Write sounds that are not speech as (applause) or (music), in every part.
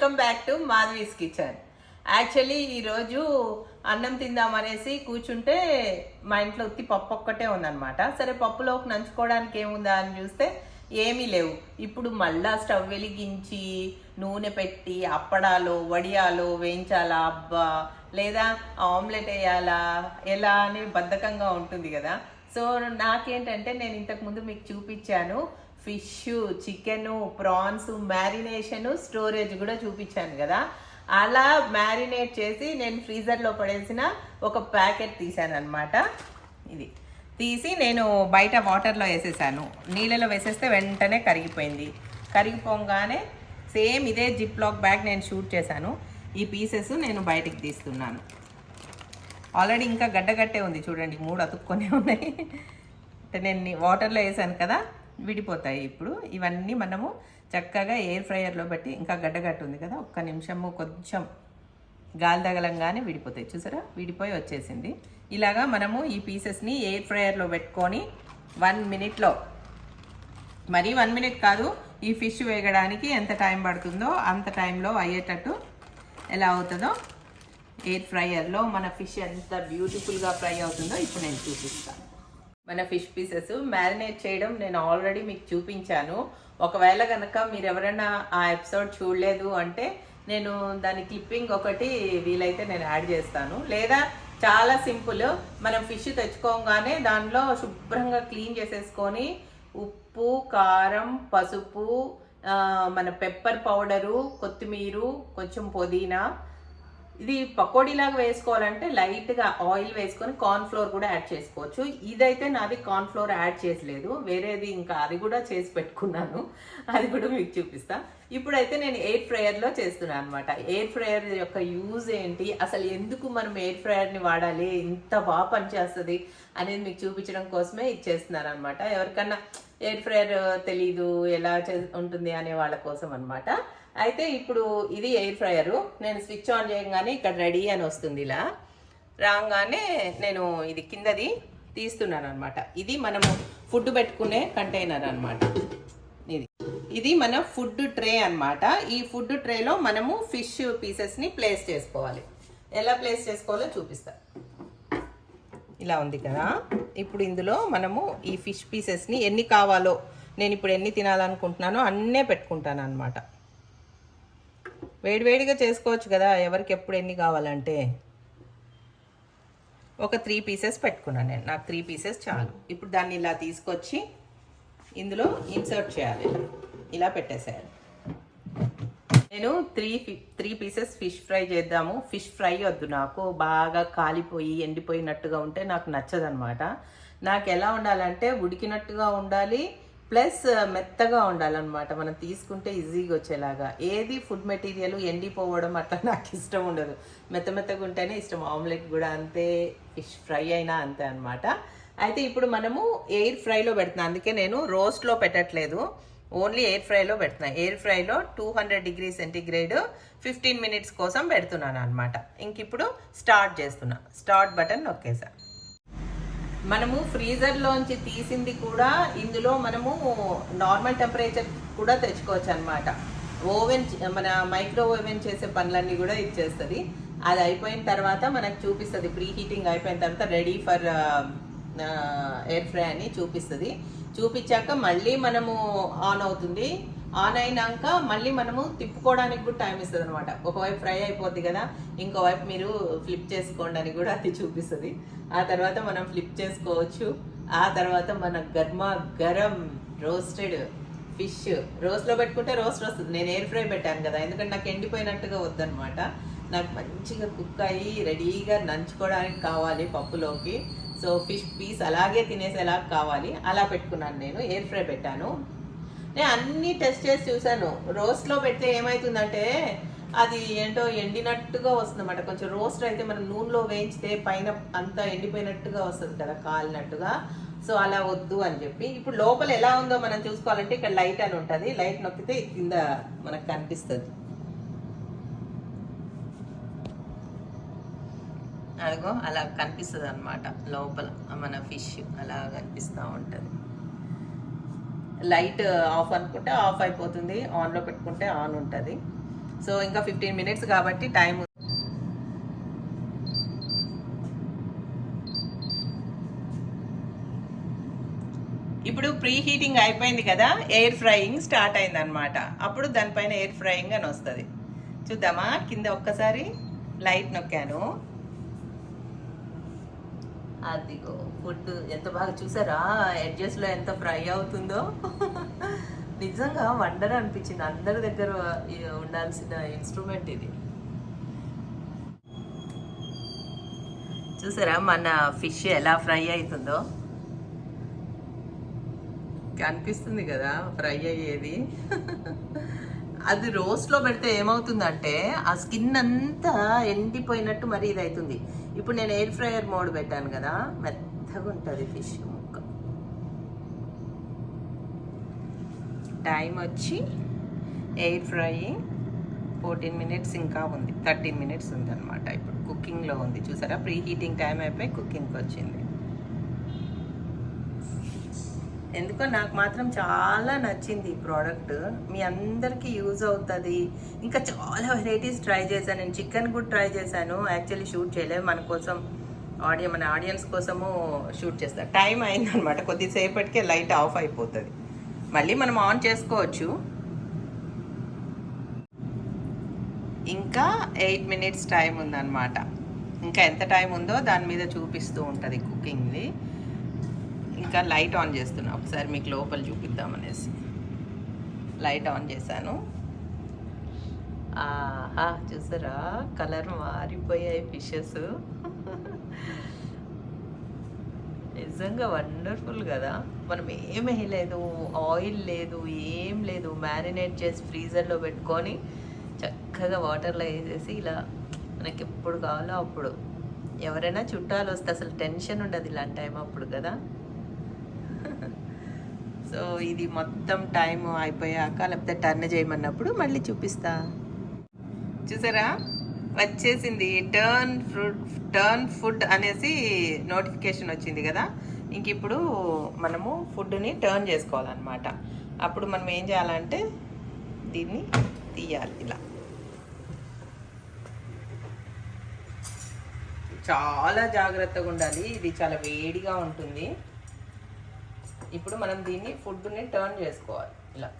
Welcome back to Madhavi's kitchen. Actually ఈరోజు అన్నం తిందామనేసి కూర్చుంటే మా ఇంట్లో ఉత్తి పప్పు ఒక్కటే ఉందన్నమాట. సరే పప్పులోకి నంచుకోవడానికి ఏముందా అని చూస్తే ఏమీ లేవు. ఇప్పుడు మళ్ళా స్టవ్ వెలిగించి నూనె పెట్టి అప్పడాలు వడియాలు వేయించాలా? అబ్బా! లేదా ఆమ్లెట్ వేయాలా? ఎలా అని బద్ధకంగా ఉంటుంది కదా. సో నాకేంటంటే నేను ఇంతకు ముందు మీకు చూపించాను fish chicken prawns marination storage కూడా చూపించాను కదా. అలా మ్యారినేట్ చేసి నేను ఫ్రీజర్లో పడేసిన ఒక ప్యాకెట్ తీసాను అనమాట ఇది తీసి నేను బయట వాటర్లో వేసేసాను. నీళ్ళలో వేసేస్తే వెంటనే కరిగిపోయింది. కరిగిపోగానే సేమ్ ఇదే జిప్ లాక్ బ్యాగ్ నేను షూట్ చేశాను. ఈ పీసెస్ నేను బయటికి తీస్తున్నాను. ఆల్రెడీ ఇంకా గడ్డగట్టే ఉంది చూడండి మూడు అతుక్కొనే ఉన్నాయి. అంటే నేను వాటర్లో వేసాను కదా విడిపోతాయి ఇప్పుడు. ఇవన్నీ మనము చక్కగా ఎయిర్ ఫ్రైయర్లో బట్టి ఇంకా గడ్డగట్టు ఉంది కదా ఒక్క నిమిషము కొంచెం గాలి తగలంగానే విడిపోతాయి. చూసారా? విడిపోయి వచ్చేసింది. ఇలాగా మనము ఈ పీసెస్ని ఎయిర్ ఫ్రైయర్లో పెట్టుకొని వన్ మినిట్లో మరీ వన్ మినిట్ కాదు ఈ ఫిష్ వేగడానికి ఎంత టైం పడుతుందో అంత టైంలో అయ్యేటట్టు ఎలా అవుతుందో ఎయిర్ ఫ్రైయర్లో మన ఫిష్ ఎంత బ్యూటిఫుల్గా ఫ్రై అవుతుందో ఇప్పుడు నేను చూపిస్తాను. మన ఫిష్ పీసెస్ మ్యారినేట్ చేయడం నేను ఆల్రెడీ మీకు చూపించాను. ఒకవేళ కనుక మీరు ఎవరైనా ఆ ఎపిసోడ్ చూడలేదు అంటే నేను దాని క్లిప్పింగ్ ఒకటి వీలైతే నేను యాడ్ చేస్తాను. లేదా చాలా సింపుల్ మనం ఫిష్ తెచ్చుకోగానే దానిలో శుభ్రంగా క్లీన్ చేసేసుకొని ఉప్పు కారం పసుపు మన పెప్పర్ పౌడరు కొత్తిమీర కొంచెం పుదీనా ఇది పకోడీలాగా వేసుకోవాలంటే లైట్గా ఆయిల్ వేసుకొని కార్న్ ఫ్లోర్ కూడా యాడ్ చేసుకోవచ్చు. ఇదైతే నాది కార్న్ ఫ్లోర్ యాడ్ చేసలేదు. వేరేది ఇంకా అది కూడా చేసి పెట్టుకున్నాను. అది కూడా మీకు చూపిస్తాను ఇప్పుడైతే నేను ఎయిర్ ఫ్రయర్లో చేస్తున్నాను అనమాట ఎయిర్ ఫ్రయర్ యొక్క యూజ్ ఏంటి? అసలు ఎందుకు మనం ఎయిర్ ఫ్రైయర్ని వాడాలి? ఇంత బాగా పనిచేస్తుంది అనేది మీకు చూపించడం కోసమే ఇది చేస్తున్నాను అనమాట ఎవరికన్నా ఎయిర్ ఫ్రయర్ తెలీదు ఎలా చే ఉంటుంది అనే వాళ్ళ కోసం అనమాట అయితే ఇప్పుడు ఇది ఎయిర్ ఫ్రైయర్. నేను స్విచ్ ఆన్ చేయగానే ఇక్కడ రెడీ అని వస్తుంది ఇలా. రాగానే నేను ఇది కిందది తీస్తున్నాను అనమాట ఇది మనము ఫుడ్ పెట్టుకునే కంటైనర్ అనమాట ఇది. ఇది మన ఫుడ్ ట్రే అన్నమాట. ఈ ఫుడ్ ట్రేలో మనము ఫిష్ పీసెస్ని ప్లేస్ చేసుకోవాలి. ఎలా ప్లేస్ చేసుకోవాలో చూపిస్తా. ఇలా ఉంది కదా. ఇప్పుడు ఇందులో మనము ఈ ఫిష్ పీసెస్ని ఎన్ని కావాలో నేను ఇప్పుడు ఎన్ని తినాలనుకుంటున్నానో అన్నే పెట్టుకుంటాను అనమాట వేడివేడిగా చేసుకోవచ్చు కదా ఎవరికి ఎప్పుడు ఎన్ని కావాలంటే. ఒక త్రీ పీసెస్ పెట్టుకున్నాను నేను. నాకు త్రీ పీసెస్ చాలు. ఇప్పుడు దాన్ని ఇలా తీసుకొచ్చి ఇందులో ఇన్సర్ట్ చేయాలి. ఇలా పెట్టేసేయాలి. నేను three three pieces fish fry చేద్దాము. ఫిష్ ఫ్రై వద్దు నాకు. బాగా కాలిపోయి ఎండిపోయినట్టుగా ఉంటే నాకు నచ్చదనమాట. నాకు ఎలా ఉండాలంటే ఉడికినట్టుగా ఉండాలి ప్లస్ మెత్తగా ఉండాలన్నమాట. మనం తీసుకుంటే ఈజీగా వచ్చేలాగా. ఏది ఫుడ్ మెటీరియల్ ఎండిపోవడం అట్లా (laughs) నాకు ఇష్టం ఉండదు. మెత్త మెత్తగా ఉంటేనే ఇష్టం. ఆమ్లెట్ కూడా అంతే ఫిష్ ఫ్రై అయినా అంతే అనమాట అయితే ఇప్పుడు మనము ఎయిర్ ఫ్రైలో పెడుతున్నాం. అందుకే నేను రోస్ట్లో పెట్టట్లేదు. ఓన్లీ ఎయిర్ ఫ్రైలో పెడుతున్నాను air ఫ్రైలో two hundred degree centigrade fifteen minutes కోసం పెడుతున్నాను అనమాట ఇంక ఇప్పుడు స్టార్ట్ చేస్తున్నా. స్టార్ట్ బటన్ నొక్కేసా. మనము ఫ్రీజర్లోంచి తీసింది కూడా ఇందులో మనము నార్మల్ టెంపరేచర్ కూడా తెచ్చుకోవచ్చు అనమాట ఓవెన్ మన మైక్రో ఓవెన్ చేసే పనులన్నీ కూడా ఇచ్చేస్తుంది. అది అయిపోయిన తర్వాత మనకు చూపిస్తుంది. ప్రీ హీటింగ్ అయిపోయిన తర్వాత రెడీ ఫర్ ఎయిర్ ఫ్రై అని చూపిస్తుంది. చూపించాక మళ్ళీ మనము ఆన్ అవుతుంది. ఆన్ అయినాక మళ్ళీ మనము తిప్పుకోవడానికి కూడా టైం ఇస్తుంది అనమాట ఒకవైపు ఫ్రై అయిపోద్ది కదా ఇంకోవైపు మీరు ఫ్లిప్ చేసుకోండి అని కూడా అది చూపిస్తుంది. ఆ తర్వాత మనం ఫ్లిప్ చేసుకోవచ్చు. ఆ తర్వాత మన గర్మా గరం రోస్టెడ్ ఫిష్ రోస్ట్లో పెట్టుకుంటే రోస్ట్ వస్తుంది. నేను ఎయిర్ ఫ్రై పెట్టాను కదా ఎందుకంటే నాకు ఎండిపోయినట్టుగా వద్దనమాట నాకు మంచిగా కుక్ అయ్యి రెడీగా నంచుకోవడానికి కావాలి పప్పులోకి. సో ఫిష్ పీస్ అలాగే తినేసేలా కావాలి. అలా పెట్టుకున్నాను నేను ఎయిర్ ఫ్రై పెట్టాను. నేను అన్ని టెస్ట్ చేసి చూశాను. రోస్ట్లో పెడితే ఏమవుతుందంటే అది ఏంటో ఎండినట్టుగా వస్తుందన్నమాట. కొంచెం రోస్ట్ అయితే మనం నూనెలో వేయించితే పైన అంతా ఎండిపోయినట్టుగా వస్తుంది కదా కాలినట్టుగా. సో అలా వద్దు అని చెప్పి. ఇప్పుడు లోపల ఎలా ఉందో మనం చూసుకోవాలంటే ఇక్కడ లైట్ అని ఉంటుంది. లైట్ నొక్కితే కింద మనకు కనిపిస్తుంది. అదిగో అలా కనిపిస్తుంది అనమాట లోపల మన ఫిష్ అలా కనిపిస్తూ ఉంటుంది. లైట్ ఆఫ్ అనుకుంటే ఆఫ్ అయిపోతుంది. ఆన్లో పెట్టుకుంటే ఆన్ ఉంటుంది. సో ఇంకా ఫిఫ్టీన్ మినిట్స్ కాబట్టి టైం ఇప్పుడు ప్రీ హీటింగ్ అయిపోయింది కదా ఎయిర్ ఫ్రైయింగ్ స్టార్ట్ అయింది అనమాట అప్పుడు దానిపైన ఎయిర్ ఫ్రైయింగ్ అని వస్తుంది. చూద్దామా కింద ఒక్కసారి లైట్ నొక్కాను. అదిగో ఫుడ్ ఎంత బాగా చూసారా? edges లో ఎంత ఫ్రై అవుతుందో. (laughs) నిజంగా వండర్ అనిపించింది. అందరి దగ్గర ఉండాల్సిన ఇన్స్ట్రుమెంట్ ఇది. చూసారా మన ఫిష్ ఎలా ఫ్రై అవుతుందో? కనిపిస్తుంది కదా ఫ్రై అయ్యేది. (laughs) అది రోస్ట్లో పెడితే ఏమవుతుందంటే ఆ స్కిన్ అంతా ఎండిపోయినట్టు మరి ఇది అవుతుంది ఇప్పుడు నేను ఎయిర్ ఫ్రైయర్ మోడ్ పెట్టాను కదా మెత్తగా ఉంటుంది ఫిష్ ముక్క. టైం వచ్చి ఎయిర్ ఫ్రైయింగ్ ఫోర్టీన్ మినిట్స్ ఇంకా ఉంది థర్టీన్ మినిట్స్ ఉందన్నమాట ఇప్పుడు. కుకింగ్లో ఉంది చూసారా? ప్రీ హీటింగ్ టైం అయిపోయి కుకింగ్కి వచ్చింది. ఎందుకో నాకు మాత్రం చాలా నచ్చింది ఈ ప్రోడక్ట్. మీ అందరికీ యూజ్ అవుతుంది. ఇంకా చాలా వెరైటీస్ ట్రై చేశాను. నేను చికెన్ కూడా ట్రై చేశాను. యాక్చువల్లీ షూట్ చేయలేదు. మన కోసం ఆడియన్ మన ఆడియన్స్ కోసము షూట్ చేస్తాను టైం అయిందనమాట కొద్దిసేపటికే లైట్ ఆఫ్ అయిపోతుంది. మళ్ళీ మనం ఆన్ చేసుకోవచ్చు. ఇంకా ఎయిట్ మినిట్స్ టైం ఉందన్నమాట. ఇంకా ఎంత టైం ఉందో దాని మీద చూపిస్తూ ఉంటుంది కుకింగ్ది ఇంకా లైట్ ఆన్ చేస్తున్నా. ఒకసారి మీకు లోపల చూపిద్దామనేసి లైట్ ఆన్ చేశాను. ఆహా చూసారా? కలర్ మారిపోయాయి ఫిషెస్. నిజంగా వండర్ఫుల్ కదా. మనం ఏం వేయలేదు ఆయిల్ లేదు ఏం లేదు. మ్యారినేట్ చేసి ఫ్రీజర్లో పెట్టుకొని చక్కగా వాటర్లో వేసేసి ఇలా మనకి ఎప్పుడు కావాలో అప్పుడు. ఎవరైనా చుట్టాలు వస్తే అసలు టెన్షన్ ఉండదు ఇలాంటి టైం అప్పుడు కదా. సో ఇది మొత్తం టైం అయిపోయాక లేకపోతే టర్న్ చేయమన్నప్పుడు మళ్ళీ చూపిస్తా. చూసారా? వచ్చేసింది. టర్న్ ఫుడ్ టర్న్ ఫుడ్ అనేసి నోటిఫికేషన్ వచ్చింది కదా? ఇంక ఇప్పుడు మనము ఫుడ్ని టర్న్ చేసుకోవాలన్నమాట. అప్పుడు మనం ఏం చేయాలంటే దీన్ని తీయాలి ఇలా. చాలా జాగ్రత్తగా ఉండాలి. ఇది చాలా వేడిగా ఉంటుంది. ఇప్పుడు మనం దీన్ని ఫుడ్ని టర్న్ చేసుకోవాలి. ఇలా.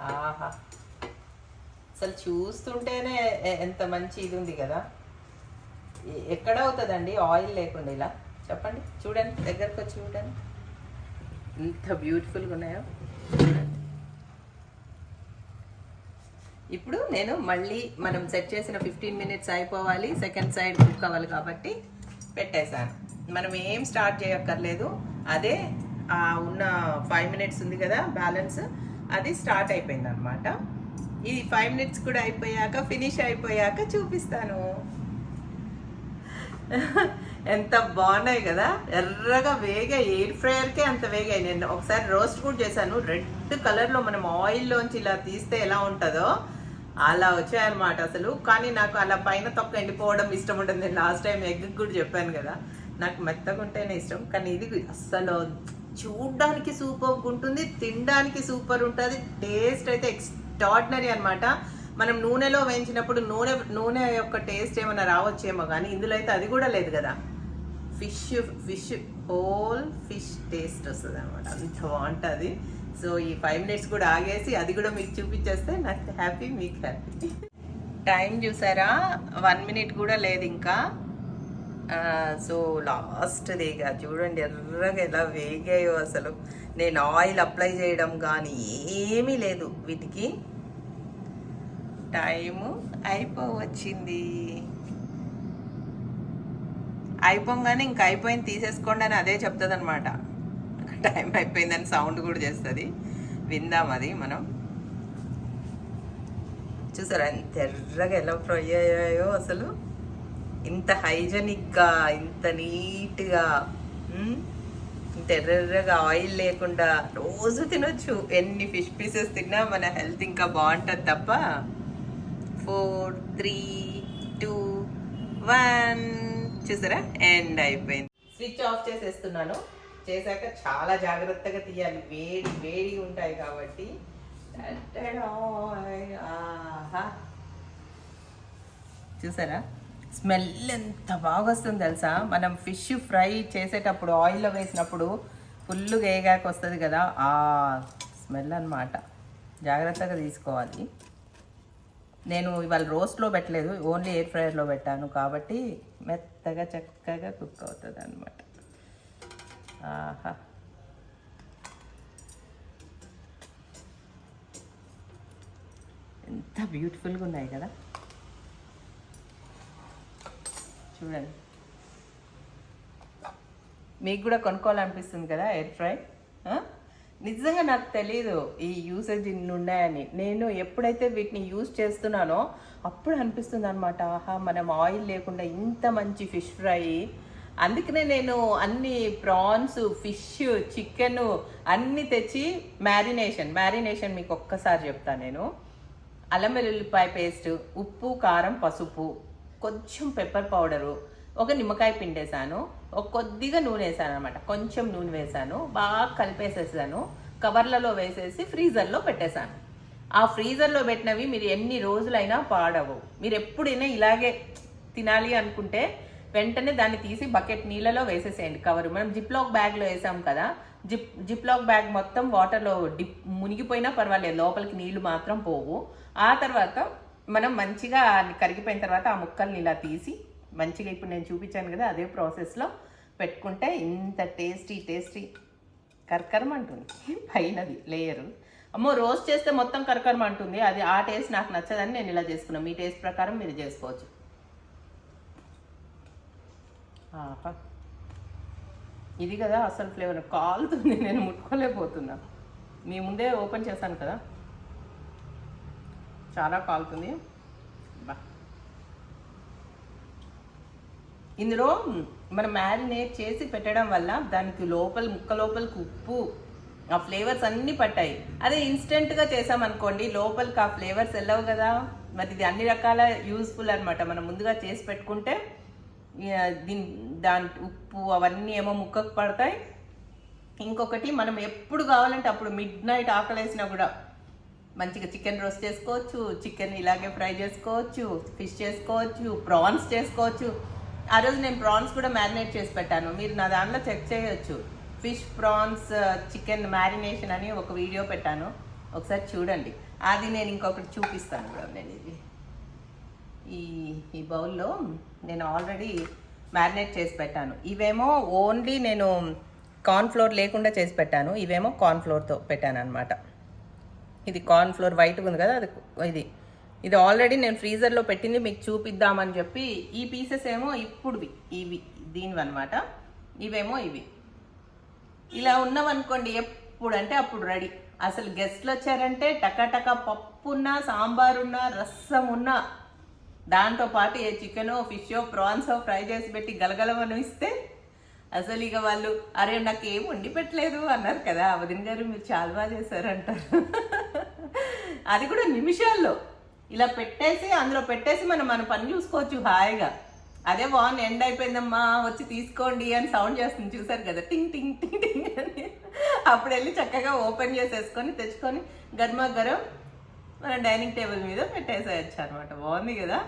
ఆహా. అసలు చూస్తుంటేనే ఎంత మంచి ఇది ఉంది కదా. ఎక్కడ అవుతుందండి ఆయిల్ లేకుండా ఇలా? చెప్పండి. చూడండి దగ్గరకు వచ్చి చూడండి. ఎంత బ్యూటిఫుల్గా ఉన్నాయో చూడండి ఇప్పుడు నేను మళ్ళీ మనం సెట్ చేసిన ఫిఫ్టీన్ మినిట్స్ అయిపోవాలి. సెకండ్ సైడ్ కుక్ అవ్వాలి కాబట్టి పెట్టేశాను. మనం ఏం స్టార్ట్ చేయక్కర్లేదు. అదే ఉన్న ఫైవ్ మినిట్స్ ఉంది కదా బ్యాలెన్స్ అది స్టార్ట్ అయిపోయింది అనమాట ఇది ఫైవ్ మినిట్స్ కూడా అయిపోయాక ఫినిష్ అయిపోయాక చూపిస్తాను. ఎంత బాగున్నాయి కదా. ఎర్రగా వేగా ఎయిర్ ఫ్రైయర్కే అంత వేగాయి. నేను ఒకసారి రోస్ట్ కూడా చేశాను. రెడ్ కలర్లో మనం ఆయిల్లోంచి ఇలా తీస్తే ఎలా ఉంటుందో అలా వచ్చాయన్నమాట అసలు. కానీ నాకు అలా పైన తొక్క ఎండిపోవడం ఇష్టం ఉంటుంది నేను లాస్ట్ టైం ఎగ్ కూడా చెప్పాను కదా. నాకు మెత్తగా ఉంటేనే ఇష్టం. కానీ ఇది అస్సలు చూడడానికి సూపర్ ఉంటుంది తినడానికి సూపర్ ఉంటుంది. టేస్ట్ అయితే ఎక్స్ట్రాడినరీ అనమాట మనం నూనెలో వేయించినప్పుడు నూనె నూనె యొక్క టేస్ట్ ఏమైనా రావచ్చేమో కానీ ఇందులో అయితే అది కూడా లేదు కదా. Fish fish whole fish taste వస్తుంది అనమాట అంత బాగుంటుంది. సో ఈ ఫైవ్ మినిట్స్ కూడా ఆగేసి అది కూడా మీకు చూపించేస్తే నాకు హ్యాపీ మీకు హ్యాపీ. టైం చూసారా? వన్ మినిట్ కూడా లేదు ఇంకా. సో లాస్ట్ది ఇక చూడండి ఎర్రగా ఎలా వేగాయో అసలు. నేను ఆయిల్ అప్లై చేయడం కానీ ఏమీ లేదు వీటికి. టైము అయిపోవచ్చింది. అయిపోగానే ఇంకా అయిపోయింది తీసేసుకోండి అని అదే చెప్తుంది అనమాట టైం అయిపోయిందని సౌండ్ కూడా చేస్తుంది. విందాం అది మనం. చూసారా ఎంత ఎర్రగా ఎలా ఫ్రై అయ్యాయో అసలు. ఇంత హైజెనిక్గా ఇంత నీట్గా ఇంత ఎర్రగా ఆయిల్ లేకుండా రోజు తినొచ్చు. ఎన్ని ఫిష్ పీసెస్ తిన్నా మన హెల్త్ ఇంకా బాగుంటుంది తప్ప. Four three two one. చూసారా? ఎండ్ అయిపోయింది. స్విచ్ ఆఫ్ చేసేస్తున్నాను. చేశాక చాలా జాగ్రత్తగా తీయాలి. వేడి వేడి ఉంటాయి కాబట్టి. ఆహా చూసారా? స్మెల్ ఎంత బాగా వస్తుంది తెలుసా? మనం ఫిష్ ఫ్రై చేసేటప్పుడు ఆయిల్లో వేసినప్పుడు ఫుల్ వేగాక వస్తుంది కదా ఆ స్మెల్ అన్నమాట. జాగ్రత్తగా తీసుకోవాలి. నేను ఇవాళ రోస్ట్లో పెట్టలేదు ఓన్లీ ఎయిర్ ఫ్రైయర్లో పెట్టాను కాబట్టి మెత్తగా చక్కగా కుక్ అవుతుంది అనమాట ఆహా. ఎంత బ్యూటిఫుల్గా ఉన్నాయి కదా. చూడండి. మీకు కూడా కొనుక్కోవాలనిపిస్తుంది కదా ఎయిర్ ఫ్రై నిజంగా నాకు తెలియదు ఈ యూసేజ్ ఇన్ని ఉన్నాయని. నేను ఎప్పుడైతే వీటిని యూజ్ చేస్తున్నానో అప్పుడు అనిపిస్తుంది అనమాట ఆహా మనం ఆయిల్ లేకుండా ఇంత మంచి ఫిష్ ఫ్రై అందుకనే నేను అన్ని ప్రాన్స్ ఫిష్ చికెన్ అన్ని తెచ్చి మ్యారినేషన్ మ్యారినేషన్ మీకు ఒక్కసారి చెప్తాను నేను. అల్లం వెల్లుల్లిపాయ పేస్ట్ ఉప్పు కారం పసుపు కొంచెం పెప్పర్ పౌడరు ఒక నిమ్మకాయ పిండేశాను ఒక కొద్దిగా నూనె వేసాను అనమాట కొంచెం నూనె వేసాను బాగా కలిపేసేసాను కవర్లలో వేసేసి ఫ్రీజర్లో పెట్టేశాను. ఆ ఫ్రీజర్లో పెట్టినవి మీరు ఎన్ని రోజులైనా పాడవు. మీరు ఎప్పుడైనా ఇలాగే తినాలి అనుకుంటే వెంటనే దాన్ని తీసి బకెట్ నీళ్ళలో వేసేసేయండి. కవర్. మనం జిప్లాక్ బ్యాగ్లో వేసాం కదా జిప్ జిప్లాక్ బ్యాగ్ మొత్తం వాటర్లో డిప్ మునిగిపోయినా పర్వాలేదు. లోపలికి నీళ్ళు మాత్రం పోవు. ఆ తర్వాత మనం మంచిగా కరిగిపోయిన తర్వాత ఆ ముక్కల్ని ఇలా తీసి మంచిగా ఇప్పుడు నేను చూపించాను కదా అదే ప్రాసెస్లో పెట్టుకుంటే ఇంత టేస్టీ టేస్టీ కర్కరం అంటుంది. పైనది లేయరు. అమ్మో రోస్ట్ చేస్తే మొత్తం కరకరం అంటుంది. అది ఆ టేస్ట్ నాకు నచ్చదని నేను ఇలా చేసుకున్నాను. మీ టేస్ట్ ప్రకారం మీరు చేసుకోవచ్చు. ఇది కదా అసలు ఫ్లేవర్. కాలుతుంది (laughs) నేను ముట్టుకోలేకపోతున్నా. మీ ముందే ఓపెన్ చేశాను కదా. చాలా కాలుతుంది. బా. ఇందులో మనం మ్యారినేట్ చేసి పెట్టడం వల్ల దానికి లోపల ముక్క లోపలికి ఉప్పు ఆ ఫ్లేవర్స్ అన్నీ పట్టాయి. అదే ఇన్స్టెంట్గా చేసామనుకోండి లోపలికి ఆ ఫ్లేవర్స్ వెళ్ళవు కదా. మరి ఇది అన్ని రకాల యూస్ఫుల్ అనమాట మనం ముందుగా చేసి పెట్టుకుంటే దీని దాని ఉప్పు అవన్నీ ఏమో ముక్కకు పడతాయి. ఇంకొకటి మనం ఎప్పుడు కావాలంటే అప్పుడు మిడ్ నైట్ ఆకలేసినా కూడా మంచిగా చికెన్ రోస్ట్ చేసుకోవచ్చు చికెన్ ఇలాగే ఫ్రై చేసుకోవచ్చు ఫిష్ చేసుకోవచ్చు ప్రాన్స్ చేసుకోవచ్చు. ఆ రోజు నేను ప్రాన్స్ కూడా మ్యారినేట్ చేసి పెట్టాను. మీరు నా దాంట్లో చెక్ చేయొచ్చు. ఫిష్ ప్రాన్స్ చికెన్ మ్యారినేషన్ అని ఒక వీడియో పెట్టాను. ఒకసారి చూడండి. అది నేను ఇంకొకటి చూపిస్తాను కూడా నేను ఇది. ఈ ఈ బౌల్లో నేను ఆల్రెడీ మ్యారినేట్ చేసి పెట్టాను. ఇవేమో ఓన్లీ నేను కార్న్ ఫ్లోర్ లేకుండా చేసి పెట్టాను. ఇవేమో కార్న్ ఫ్లోర్తో పెట్టాను అనమాట ఇది కార్న్ ఫ్లోర్ వైట్ ఉంది కదా అది ఇది. ఇది ఆల్రెడీ నేను ఫ్రీజర్లో పెట్టింది మీకు చూపిద్దామని చెప్పి ఈ పీసెస్ ఏమో ఇప్పుడువి ఇవి దీనివి అనమాట ఇవేమో ఇవి. ఇలా ఉన్నవనుకోండి ఎప్పుడంటే అప్పుడు రెడీ. అసలు గెస్ట్లు వచ్చారంటే టకాటకా పప్పు ఉన్నా సాంబార్ ఉన్నా రసం ఉన్నా దాంతో పాటు ఏ చికెనో ఫిషో ప్రాన్సో ఫ్రై చేసి పెట్టి గలగలమని ఇస్తే అసలు ఇక వాళ్ళు అరే నాకు ఏం వండి పెట్టలేదు అన్నారు కదా. వదిన గారు మీరు చాలా బాగా చేశారంటారు అది కూడా నిమిషాల్లో. ఇలా పెట్టేసి అందులో పెట్టేసి మనం మన పని చూసుకోవచ్చు హాయిగా. అదే బాగుంది ఎండ్ అయిపోయిందమ్మా వచ్చి తీసుకోండి అని సౌండ్ చేస్తుంది. చూసారు కదా? టింగ్ టింగ్ టింగ్ టింగ్ అని. అప్పుడు వెళ్ళి చక్కగా ఓపెన్ చేసేసుకొని తెచ్చుకొని గర్మా గరం మన డైనింగ్ టేబుల్ మీద పెట్టేసేయచ్చు అనమాట బాగుంది కదా?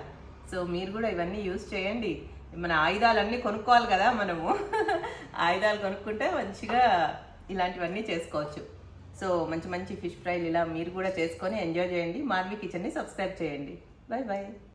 సో మీరు కూడా ఇవన్నీ యూజ్ చేయండి. మన ఆయుధాలన్నీ కొనుక్కోవాలి కదా మనము. (laughs) ఆయుధాలు కొనుక్కుంటే మంచిగా ఇలాంటివన్నీ చేసుకోవచ్చు. సో మంచి మంచి ఫిష్ ఫ్రైలు ఇలా మీరు కూడా చేసుకొని ఎంజాయ్ చేయండి. మాధవి కిచెన్ని సబ్స్క్రైబ్ చేయండి. Bye bye